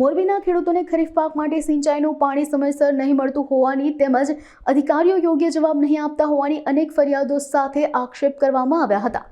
મોરબીના ખેડૂતોને ખરીફ પાક માટે સિંચાઈનું પાણી સમયસર નહીં મળતું હોવાની તેમજ અધિકારીઓ યોગ્ય જવાબ નહીં આપતા હોવાની અનેક ફરિયાદો સાથે આક્ષેપ કરવામાં આવ્યા હતા.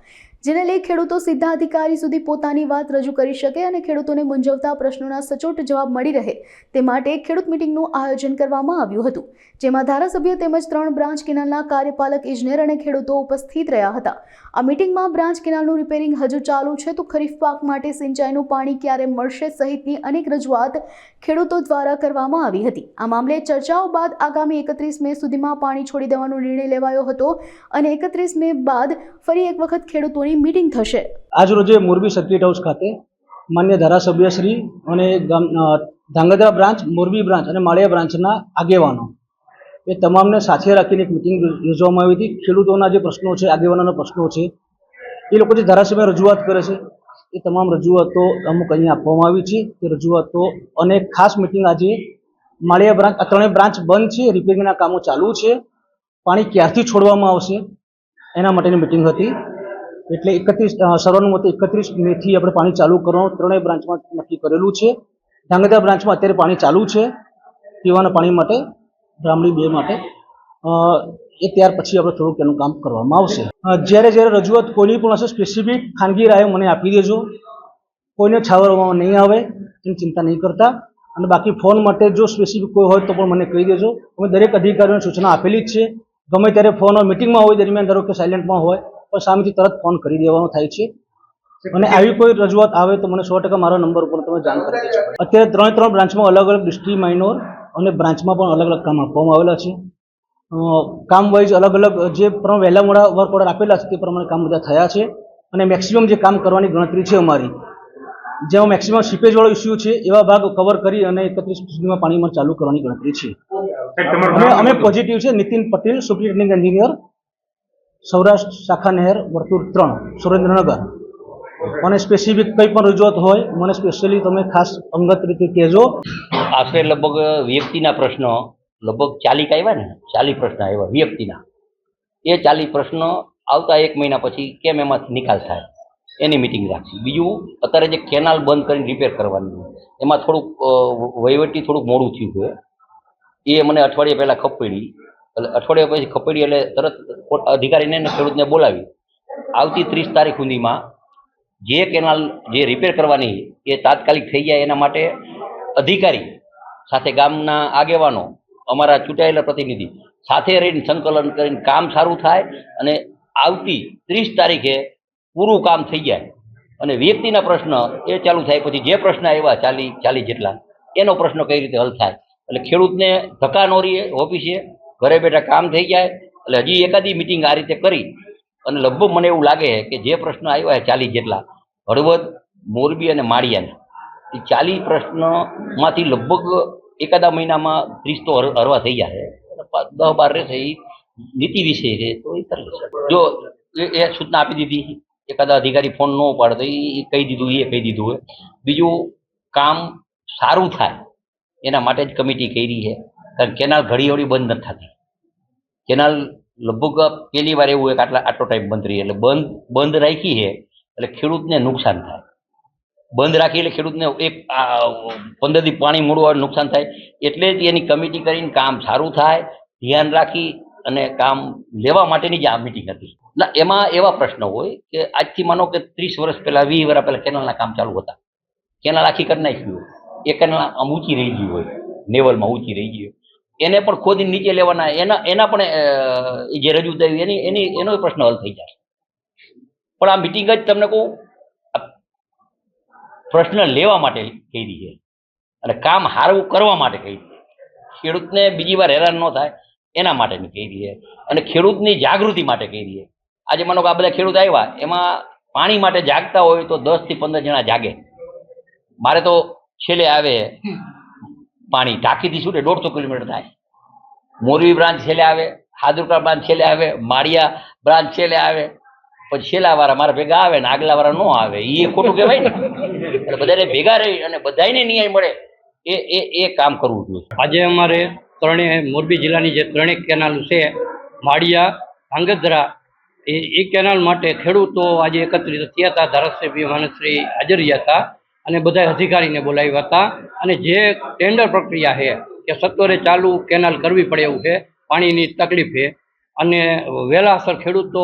જેને લઈ ખેડૂતો સીધા અધિકારી સુધી પોતાની વાત રજૂ કરી શકે અને ખેડૂતોને મૂંઝવતા પ્રશ્નોના સચોટ જવાબ મળી રહે તે માટે ખેડૂત મિટિંગનું આયોજન કરવામાં આવ્યું હતું, જેમાં ધારાસભ્ય તેમજ ત્રણ બ્રાન્ચ કેનાલના કાર્યપાલક, ઇજનેર અને ખેડૂતો ઉપસ્થિત રહ્યા હતા. આ મિટિંગમાં બ્રાન્ચ કેનાલનું રિપેરિંગ હજુ ચાલુ છે તો ખરીફ પાક માટે સિંચાઈનું પાણી ક્યારે મળશે સહિતની અનેક રજૂઆત ખેડૂતો દ્વારા કરવામાં આવી હતી. આ મામલે ચર્ચાઓ બાદ આગામી એકત્રીસ મે સુધીમાં પાણી છોડી દેવાનો નિર્ણય લેવાયો હતો અને એકત્રીસ મે બાદ ફરી એક વખત ખેડૂતોની મીટિંગ થશે. આજ રોજે મોરબી સર્કિટ હાઉસ ખાતે માન્ય ધારાસભ્ય શ્રી અને ધાંગધ્રા બ્રાન્ચ, મોરબી બ્રાન્ચ અને માળિયા બ્રાન્ચના આગેવાનો. એ તમામને સાથે રાખીને એક મિટિંગ યોજવામાં આવી હતી. ખેડૂતોના જે પ્રશ્નો છે, આગેવાનોના પ્રશ્નો છે, એ લોકો જે ધારાસભ્ય રજૂઆત કરે છે, એ તમામ રજૂઆતો અમુક અહીંયા આપવામાં આવી છે. તે રજૂઆતો અને ખાસ મિટિંગ આજે માળિયા બ્રાન્ચ, આ ત્રણેય બ્રાન્ચ બંધ છે. રિપેરિંગના કામો ચાલુ છે. પાણી ક્યારથી છોડવામાં આવશે, એના માટેની મિટિંગ હતી. એટલે એકત્રીસ સર્વાનુમતે એકત્રીસ મેથી આપણે પાણી ચાલુ કરવાનું ત્રણેય બ્રાન્ચમાં નક્કી કરેલું છે. ધાંગધ્રા બ્રાન્ચમાં અત્યારે પાણી ચાલુ છે. પીવાના પાણી માટે, બ્રાહ્મણી બે માટે. એ ત્યાર પછી આપણે થોડુંક એનું કામ કરવામાં આવશે. જ્યારે જ્યારે રજૂઆત કોઈની પણ હશે સ્પેસિફિક ખાનગી રાય મને આપી દેજો. કોઈને છાવરવામાં નહીં આવે, એની ચિંતા નહીં કરતા. અને બાકી ફોન માટે જો સ્પેસિફિક કોઈ હોય તો પણ મને કહી દેજો. અમે દરેક અધિકારીઓને સૂચના આપેલી જ છે. ગમે ત્યારે ફોન હોય મિટિંગમાં હોય, દરમિયાન ધારો કે સાયલેન્ટમાં હોય પણ સામેથી તરત ફોન કરી દેવાનો થાય છે. અને આવી કોઈ રજૂઆત આવે તો મને સો ટકા મારા નંબર ઉપર તમે જાણ કરી દેજો. અત્યારે ત્રણે ત્રણ બ્રાન્ચમાં અલગ અલગ ડિસ્ટ્રિક્ટ માઇનોર અને બ્રાન્ચમાં પણ અલગ અલગ કામ આપવામાં આવેલા છે. કામ વાઇઝ અલગ અલગ જે પ્રમાણે વહેલા મોડા વર્ક ઓર્ડર આપેલા છે તે પ્રમાણે કામ બધા થયા છે. અને મેક્સિમમ જે કામ કરવાની ગણતરી છે અમારી જેમાં મેક્સિમમ વાળો ઇસ્યુ છે એવા ભાગ કવર કરી અને એકત્રીસ સુધીમાં પાણીમાં ચાલુ કરવાની ગણતરી છે. અમે? પોઝિટિવ છે નીતિન પટેલ સુપ્રિન્ટેન્ડિંગ એન્જિનિયર સૌરાષ્ટ્ર શાખા નહેર, વર્તુળ ત્રણ, સુરેન્દ્રનગર. મને સ્પેસિફિક કંઈ પણ રજૂઆત હોય, મને સ્પેશિયલી તમે ખાસ અંગત રીતે કહેજો. આશરે લગભગ વ્યક્તિના પ્રશ્નો, લગભગ ચાલીક આવ્યા ને ચાલી પ્રશ્ન આવ્યા વ્યક્તિના. એ ચાલી પ્રશ્નો આવતા એક મહિના પછી કેમ એમાંથી નિકાલ થાય? એની મિટિંગ રાખી બીજું, અત્યારે જે કેનાલ બંધ કરીને રિપેર કરવાની એમાં થોડુંક વહીવટી થોડુંક મોડું થયું છે એ મને અઠવાડિયા પહેલાં ખપડી એટલે અઠવાડિયા પછી ખપડી એટલે તરત અધિકારીને ખેડૂતને બોલાવી. આવતી ત્રીસ તારીખ સુધીમાં જે કેનાલ જે રિપેર કરવાની એ તાત્કાલિક થઈ જાય એના માટે અધિકારી સાથે ગામના આગેવાનો, અમારા ચૂંટાયેલા પ્રતિનિધિ સાથે રહીને સંકલન કરીને કામ સારું થાય અને આવતી ત્રીસ તારીખે પૂરું કામ થઈ જાય. અને વ્યક્તિના પ્રશ્ન એ ચાલુ થાય, પછી જે પ્રશ્ન આવ્યા ચાલી ચાલી જેટલા, એનો પ્રશ્ન કઈ રીતે હલ થાય? એટલે ખેડૂતને ધક્કા નો રહીએ ઓફિસે ઘરે બેઠા કામ થઈ જાય, એટલે હજી એકાદી મિટિંગ આ રીતે કરી. અને લગભગ મને એવું લાગે કે જે પ્રશ્ન આવ્યા છે ચાલીસ જેટલા, હળવદ, મોરબી અને માળિયાના, એ ચાલીસ પ્રશ્નમાંથી લગભગ એકાદા મહિનામાં ત્રીસ તો હરવા થઈ જશે દસ બાર રહેશે એ નીતિ વિશે છે, તો એ કરી જો. એ- સૂચના આપી દીધી, એકાદા અધિકારી ફોન ન ઉપાડે એ કહી દીધું એ કહી દીધું હોય. બીજું કામ સારું થાય, એના માટે જ કમિટી કરી છે. કારણ કેનાલ ઘડી ઘડી બંધ નથી થતી. કેનાલ લગભગ પહેલી વાર એવું હોય કે આટલા આટલો ટાઈમ બંધ રહી. એટલે બંધ બંધ રાખી છે, એટલે ખેડૂતને નુકસાન થાય. બંધ રાખી એટલે ખેડૂતને એક પંદરથી પાણી મોડું નુકસાન થાય. એટલે જ એની કમિટી કરીને કામ સારું થાય, ધ્યાન રાખી અને કામ લેવા માટેની જ આ મિટિંગ હતી. ના, એમાં એવા પ્રશ્નો હોય કે આજથી માનો કે ત્રીસ વર્ષ પહેલાં, વીસ વર્ષ પહેલાં કેનાલના કામ ચાલુ હતા. કેનાલ આખી કરી નાખ્યું એ કેનાલ આમ ઊંચી રહી ગઈ હોય. નેવલમાં ઊંચી રહી ગઈ હોય. એને પણ ખોદી નીચે લેવાના, એના એના પણ જે રજૂ થયું, એની એની, એનો પ્રશ્ન હલ થઈ જાય પણ આ મિટિંગ જ તમને કહું પ્રશ્ન લેવા માટે કહી છે. અને કામ હારવું કરવા માટે કહી છે. ખેડૂતને બીજી વાર હેરાન ન થાય, એના માટેની કહી છે. અને ખેડૂતની જાગૃતિ માટે કહી છે. આજે માનો કે આ બધા ખેડૂત આવ્યા, એમાં પાણી માટે જાગતા હોય તો દસથી પંદર જણા જાગે. મારે તો છેલ્લે આવે પાણી ટાંકીથી ને દોઢસો કિલોમીટર થાય. મોરબી બ્રાન્ચ છેલ્લે આવે, હાદુરકા બ્રાન્ચ છેલ્લે આવે, માળિયા બ્રાન્ચ છેલ્લે આવે, પછી છેલ્લા વાળા મારા ભેગા આવે, ને આગલા વાળા ન આવે એ ખોટું કહેવાય ને. એટલે બધાને ભેગા રહી અને બધાને ન્યાય મળે, એ એ એ કામ કરવું જોઈએ. આજે અમારે ત્રણેય, મોરબી જિલ્લાની જે ત્રણેય કેનાલ છે, માળિયા ધાંગધ્રા એ એ કેનાલ માટે ખેડૂતો આજે એકત્રિત થયા હતા, ધારાસભ્ય માનશ્રી હાજર રહ્યા હતા. અને બધા અધિકારીને બોલાવ્યા હતા. અને જે ટેન્ડર પ્રક્રિયા છે, કે સત્વરે ચાલુ કેનાલ કરવી પડે એવું છે, પાણીની તકલીફ છે, અને વહેલાસર ખેડૂતો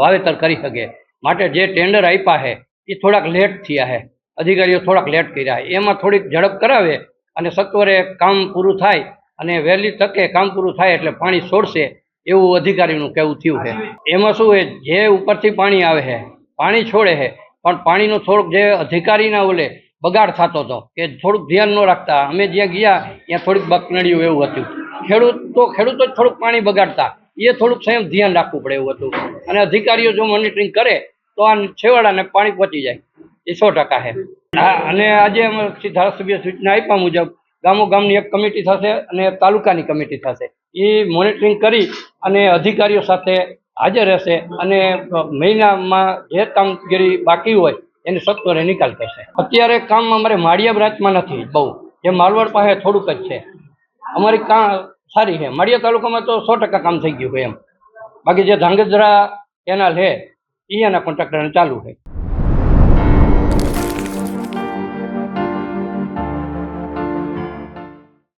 વાવેતર કરી શકે. માટે જે ટેન્ડર આપ્યા છે એ થોડાક લેટ થયા છે. અધિકારીઓ થોડાક લેટ કર્યા એમાં થોડીક ઝડપ કરાવે અને સત્વરે કામ પૂરું થાય અને વહેલી તકે કામ પૂરું થાય એટલે પાણી છોડશે એવું અધિકારીનું કહેવું થયું છે. એમાં શું છે, જે ઉપરથી પાણી આવે છે, પાણી છોડે છે પણ પાણીનો થોડોક જે અધિકારીના ઓલે બગાડ થતો હતો કે થોડુંક ધ્યાન ન રાખતા. અમે જ્યાં ગયા, ત્યાં થોડીક બકનડ્યું એવું હતું. ખેડૂત તો ખેડૂતો જ થોડુંક પાણી બગાડતા. એ થોડુંક સંયમ ધ્યાન રાખવું પડે એવું હતું. અને અધિકારીઓ જો મોનિટરિંગ કરે, તો આ છેવાડાને પાણી પહોંચી જાય. એ સો ટકા છે. હા, અને આજે અમે ધારાસભ્ય સૂચના આપ્યા મુજબ ગામો ગામની એક કમિટી થશે અને તાલુકાની કમિટી થશે. એ મોનિટરિંગ કરી અને અધિકારીઓ સાથે હાજર રહેશે અને મહિનામાં જે કામગીરી બાકી હોય એની સત્વરે નિકાલ કરશે અત્યારે કામ અમારે માળિયા બ્રાંચમાં નથી, બહુ. જે માલવડ પાસે થોડુંક જ છે. અમારી કામ સારી છે. માળિયા તાલુકામાં તો સો ટકા કામ થઈ ગયું હોય એમ. બાકી જે ધાંગધ્રા કેનાલ છે એના કોન્ટ્રાક્ટરને ચાલુ છે.